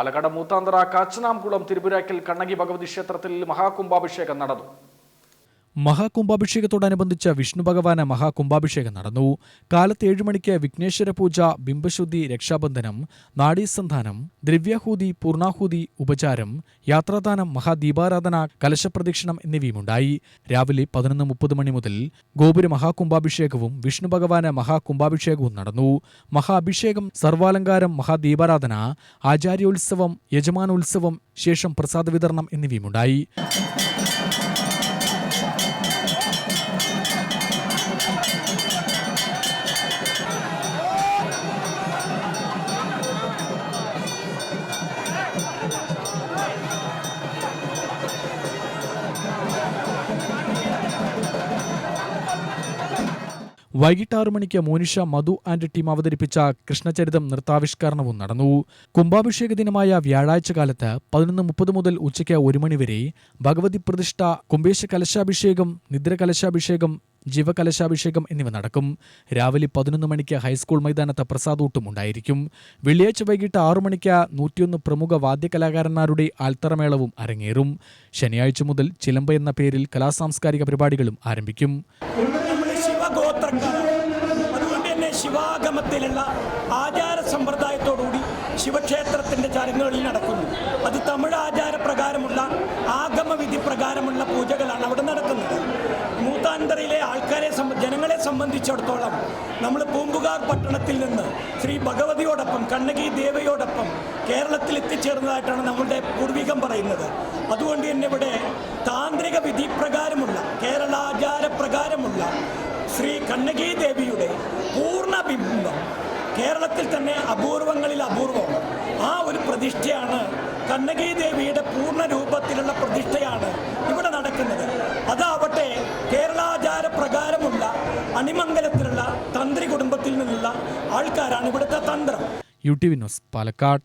പാലക്കാട് മൂത്താന്തറ കാച്ചനാംകുളം തിരുപുരാക്കൽ കണ്ണകി ഭഗവതി ക്ഷേത്രത്തിൽ മഹാകുംഭാഭിഷേകം നടന്നു. മഹാകുംഭാഭിഷേകത്തോടനുബന്ധിച്ച് വിഷ്ണു ഭഗവാന് മഹാകുംഭാഭിഷേകം നടന്നു. കാലത്ത് ഏഴുമണിക്ക് വിഘ്നേശ്വര പൂജ ബിംബശുദ്ധി രക്ഷാബന്ധനം നാഡീസന്ധാനം ദ്രവ്യാഹൂതി പൂർണാഹൂതി ഉപചാരം യാത്രാദാനം മഹാദീപാരാധന കലശപ്രദക്ഷിണം എന്നിവയുമുണ്ടായി. രാവിലെ പതിനൊന്ന് മുപ്പത് മണി മുതൽ ഗോപുര മഹാകുംഭാഭിഷേകവും വിഷ്ണു ഭഗവാന് മഹാകുംഭാഭിഷേകവും നടന്നു. മഹാഭിഷേകം സർവാലങ്കാരം മഹാദീപാരാധന ആചാര്യോത്സവം യജമാനോത്സവം ശേഷം പ്രസാദ വിതരണം എന്നിവയുമുണ്ടായി. വൈകിട്ട് ആറു മണിക്ക് മോനിഷ മധു ആൻഡ് ടീം അവതരിപ്പിച്ച കൃഷ്ണചരിതം നൃത്താവിഷ്കരണവും നടന്നു. കുംഭാഭിഷേക ദിനമായ വ്യാഴാഴ്ച കാലത്ത് പതിനൊന്ന് മുപ്പത് മുതൽ ഉച്ചയ്ക്ക് ഒരു മണിവരെ ഭഗവതി പ്രതിഷ്ഠ കുംഭേശ കലശാഭിഷേകം നിദ്ര കലശാഭിഷേകം ജീവകലശാഭിഷേകം എന്നിവ നടക്കും. രാവിലെ പതിനൊന്ന് മണിക്ക് ഹൈസ്കൂൾ മൈതാനത്ത് പ്രസാദൂട്ടും ഉണ്ടായിരിക്കും. വെള്ളിയാഴ്ച വൈകിട്ട് ആറു മണിക്ക് നൂറ്റിയൊന്ന് പ്രമുഖ വാദ്യകലാകാരന്മാരുടെ ആൽത്തറമേളവും അരങ്ങേറും. ശനിയാഴ്ച മുതൽ ചിലമ്പ എന്ന പേരിൽ കലാസാംസ്കാരിക പരിപാടികളും ആരംഭിക്കും. നമ്മൾ അതുകൊണ്ട് തന്നെ ശിവാഗമത്തിലുള്ള ആചാര സമ്പ്രദായത്തോടുകൂടി ശിവക്ഷേത്രത്തിന്റെ ചടങ്ങുകളിൽ നടക്കുന്നു. അത് തമിഴ് ആചാരപ്രകാരമുള്ള ആഗമവിധി പ്രകാരമുള്ള പൂജകളാണ് അവിടെ നടക്കുന്നത്. മൂത്താന്തരയിലെ ആൾക്കാരെ ജനങ്ങളെ സംബന്ധിച്ചിടത്തോളം നമ്മൾ പൂമ്പുകാർ പട്ടണത്തിൽ നിന്ന് ശ്രീ ഭഗവതിയോടൊപ്പം കണ്ണകി ദേവയോടൊപ്പം കേരളത്തിൽ എത്തിച്ചേർന്നതായിട്ടാണ് നമ്മുടെ പൂർവികം പറയുന്നത്. അതുകൊണ്ട് തന്നെ ഇവിടെ താന്ത്രിക വിധി പ്രകാരമുള്ള കേരളാചാര പ്രകാരമുള്ള ശ്രീ കണ്ണകി ദേവിയുടെ പൂർണ ബിംബം കേരളത്തിൽ തന്നെ അപൂർവങ്ങളിൽ അപൂർവം. ആ ഒരു പ്രതിഷ്ഠയാണ് കണ്ണകി ദേവിയുടെ പൂർണ രൂപത്തിലുള്ള പ്രതിഷ്ഠയാണ് ഇവിടെ നടക്കുന്നത്. അതാവട്ടെ കേരളാചാര പ്രകാരമുള്ള അണിമംഗലത്തിലുള്ള തന്ത്രി കുടുംബത്തിൽ നിന്നുള്ള ആൾക്കാരാണ് ഇവിടുത്തെ തന്ത്രം. U T V news Palakkad.